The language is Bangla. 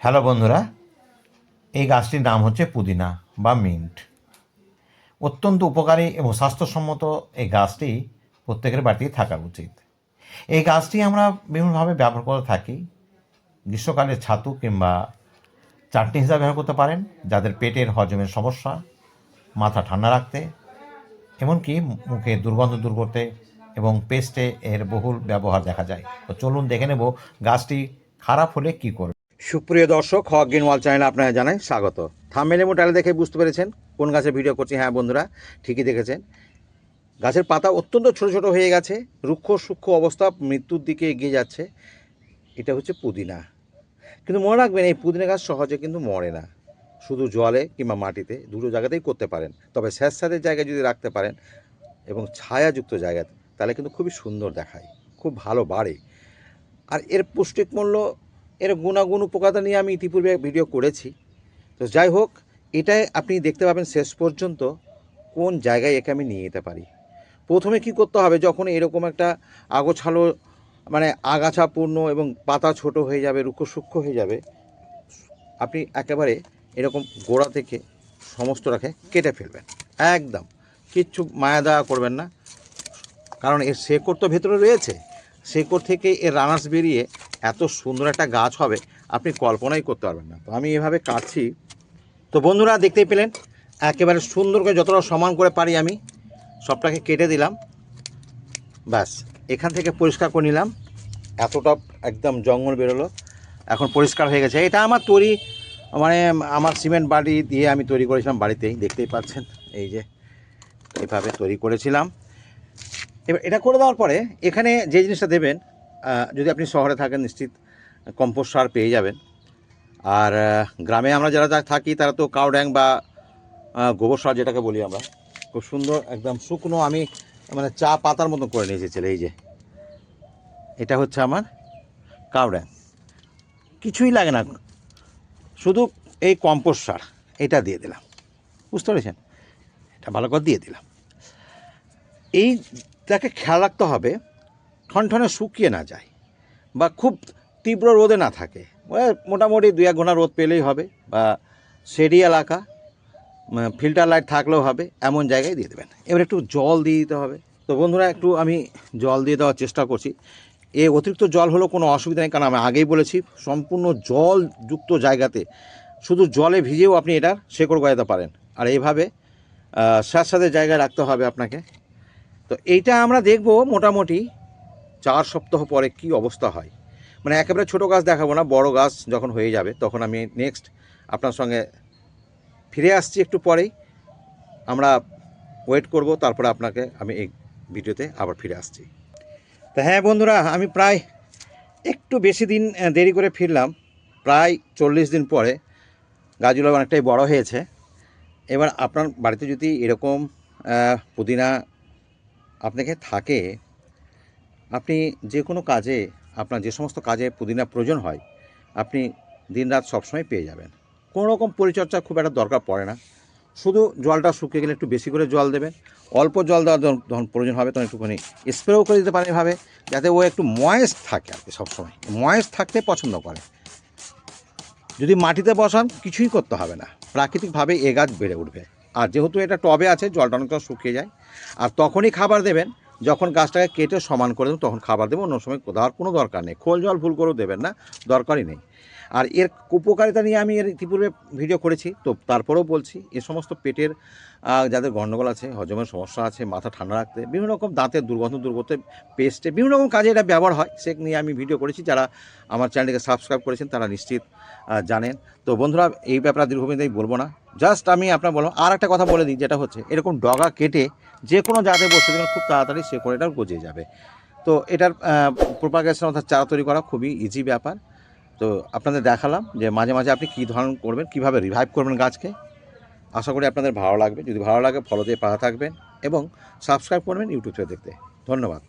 হ্যালো বন্ধুরা, এই গাছটির নাম হচ্ছে পুদিনা বা মিন্ট। অত্যন্ত উপকারী এবং স্বাস্থ্যসম্মত এই গাছটি প্রত্যেকের বাড়িতেই থাকা উচিত। এই গাছটি আমরা বিভিন্নভাবে ব্যবহার করে থাকি। গ্রীষ্মকালে ছাতু কিংবা চাটনি হিসাবে ব্যবহার করতে পারেন, যাদের পেটের হজমের সমস্যা, মাথা ঠান্ডা রাখতে, এমনকি মুখে দুর্গন্ধ দূর করতে এবং পেস্টে এর বহুল ব্যবহার দেখা যায়। তো চলুন দেখে নেব গাছটি খারাপ হলে কী করবে। সুপ্রিয় দর্শক, হক গিনওয়াল চ্যানেলে আপনারা জানাই স্বাগত। থামমেলে মোটালে দেখে বুঝতে পেরেছেন কোন গাছের ভিডিও করছি। হ্যাঁ বন্ধুরা, ঠিকই দেখেছেন। গাছের পাতা অত্যন্ত ছোট ছোট হয়ে গেছে, রুক্ষ সূক্ষ্ম অবস্থা মৃত্যুর দিকে এগিয়ে যাচ্ছে। এটা হচ্ছে পুদিনা। কিন্তু মনে রাখবেন, এই পুদিনা গাছ সহজে কিন্তু মরে না। শুধু জলে কিংবা মাটিতে দুটো জায়গাতেই করতে পারেন। তবে স্যাঁতস্যাঁতের জায়গায় যদি রাখতে পারেন এবং ছায়াযুক্ত জায়গাতে তাহলে কিন্তু খুবই সুন্দর দেখায়। খুব ভালো বাড়ে। আর এর পুষ্টিক মূল্য এর গুণাগুণ উপকারতা নিয়ে আমি ইতিপূর্বে ভিডিও করেছি। তো যাই হোক, এটাই আপনি দেখতে পাবেন শেষ পর্যন্ত কোন জায়গায় একে আমি নিয়ে যেতে পারি। প্রথমে কি করতে হবে, যখন এরকম একটা আগোছালো মানে আগাছাপূর্ণ এবং পাতা ছোট হয়ে যাবে, রুক্ষ সূক্ষ্ম হয়ে যাবে, আপনি একেবারে এরকম গোড়া থেকে সমস্ত রাখে কেটে ফেলবেন। একদম, কিচ্ছু মায়া দেওয়া করবেন না। কারণ এর শেকড় তো ভেতরে রয়েছে। শেকড় থেকে এর রানার্স বেরিয়ে এত সুন্দর একটা গাছ হবে, আপনি কল্পনাই করতে পারবেন না। তো আমি এভাবে কাটছি। তো বন্ধুরা, দেখতেই পেলেন, একেবারে সুন্দর করে যতটা সমান করে পারি আমি, সবটাকে কেটে দিলাম। ব্যাস, এখান থেকে পরিষ্কার করে নিলাম। এতটা একদম জঙ্গল বেরোলো, এখন পরিষ্কার হয়ে গেছে। এটা আমার তৈরি মানে আমার সিমেন্ট বাড়ি দিয়ে আমি তৈরি করেছিলাম বাড়িতেই, দেখতেই পাচ্ছেন, এই যে এভাবে তৈরি করেছিলাম। এবার এটা করে দেওয়ার পরে, এখানে যে জিনিসটা দেবেন যদি আপনি শহরে থাকেন, নিশ্চিত কম্পোস্ট সার পেয়ে যাবেন। আর গ্রামে আমরা যারা থাকি, তারা তো কাউ ড্যাং বা গোবর সার যেটাকে বলি আমরা, খুব সুন্দর, একদম শুকনো, আমি মানে চা পাতার মতো করে নিয়ে এসেছিল এই যে। এটা হচ্ছে আমার কাউ ড্যাং। কিছুই লাগে না, শুধু এই কম্পোস্ট সার, এটা দিয়ে দিলাম। বুঝতে পেরেছেন? এটা ভালো করে দিয়ে দিলাম। এই এইটাকে খেয়াল রাখতে হবে ঠনঠনে শুকিয়ে না যায় বা খুব তীব্র রোদে না থাকে। মোটামুটি দুই এক ঘণ্টা রোদ পেলেই হবে বা শেডি এলাকা ফিল্টার লাইট থাকলেও হবে, এমন জায়গায় দিয়ে দেবেন। এবার একটু জল দিয়ে দিতে হবে। তো বন্ধুরা, একটু আমি জল দিয়ে দেওয়ার চেষ্টা করছি। এ অতিরিক্ত জল হলেও কোনো অসুবিধা নেই, কারণ আমি আগেই বলেছি, সম্পূর্ণ জলযুক্ত জায়গাতে শুধু জলে ভিজেও আপনি এটার শেকড় গজাতে পারেন। আর এইভাবে স্যাঁতস্যাঁতে জায়গায় রাখতে হবে আপনাকে। তো এইটা আমরা দেখব মোটামুটি চার সপ্তাহ পরে কি অবস্থা হয়? মানে একেবারে ছোটো গাছ দেখাবো না, বড় গাছ যখন হয়ে যাবে তখন আমি নেক্সট আপনার সঙ্গে ফিরে আসছি একটু পরেই। আমরা ওয়েট করব, তারপরে আপনাকে আমি এই ভিডিওতে আবার ফিরে আসছি। তা হ্যাঁ বন্ধুরা, আমি প্রায় একটু বেশি দিন দেরি করে ফিরলাম। প্রায় চল্লিশ দিন পরে গাছগুলো অনেকটাই বড় হয়েছে। এবার আপনার বাড়িতে যদি এরকম পুদিনা আপনাকে থাকে আপনি যে কোনো কাজে, আপনার যে সমস্ত কাজে পুদিনা প্রয়োজন হয়, আপনি দিনরাত সবসময় পেয়ে যাবেন। কোনো রকম পরিচর্যা খুব একটা দরকার পড়ে না। শুধু জলটা শুকিয়ে গেলে একটু বেশি করে জল দেবেন। অল্প জল দেওয়ার যখন- প্রয়োজন হবে, তখন একটুখানি স্প্রেও করে দিতে পারেন এভাবে, যাতে ও একটু ময়েস্ট থাকে আর কি সবসময়। ময়েস্ট থাকতে পছন্দ করে। যদি মাটিতে বসান, কিছুই করতে হবে না। প্রাকৃতিকভাবে এ গাছ বেড়ে উঠবে। আর যেহেতু এটা টবে আছে, জলটা অনেকটা শুকিয়ে যায়, আর তখনই খাবার দেবেন যখন গাছটাকে কেটে সমান করে দেবেন তখন খাবার দেবেন অন্য সময় দেওয়ার কোনো দরকার নেই। খোল জল ভুল করেও দেবেন না, দরকারই নেই। আর এর উপকারিতা নিয়ে আমি এর ইতিপূর্বে ভিডিও করেছি, তো তারপরেও বলছি, এ সমস্ত পেটের যাদের গণ্ডগোল আছে, হজমের সমস্যা আছে, মাথা ঠান্ডা রাখতে, বিভিন্ন রকম দাঁতের দুর্গন্ধ দূর করতে, পেস্টে, বিভিন্ন রকম কাজে এটা ব্যবহার হয়, সে নিয়ে আমি ভিডিও করেছি, যারা আমার চ্যানেলটিকে সাবস্ক্রাইব করেছেন, তারা নিশ্চিত জানেন। তো বন্ধুরা, এই ব্যাপারে দীর্ঘমেয়াদী বলব না। জাস্ট আমি আপনার বলব আর একটা কথা বলে দিই, যেটা হচ্ছে, এরকম ডগা কেটে যে কোনো জাতে বসে দেবেন খুব তাড়াতাড়ি সে করে এটা গজিয়ে যাবে। তো এটার প্রোপাগেশন অর্থাৎ চারা তৈরি করা খুবই ইজি ব্যাপার। তো আপনাদের দেখালাম যে মাঝে মাঝে আপনি কী ধরন করবেন, কীভাবে রিভাইভ করবেন গাছকে। আশা করি আপনাদের ভালো লাগবে। যদি ভালো লাগে ফলো দিয়ে পাওয়া থাকবেন এবং সাবস্ক্রাইব করবেন ইউটিউব থেকে দেখতে। ধন্যবাদ।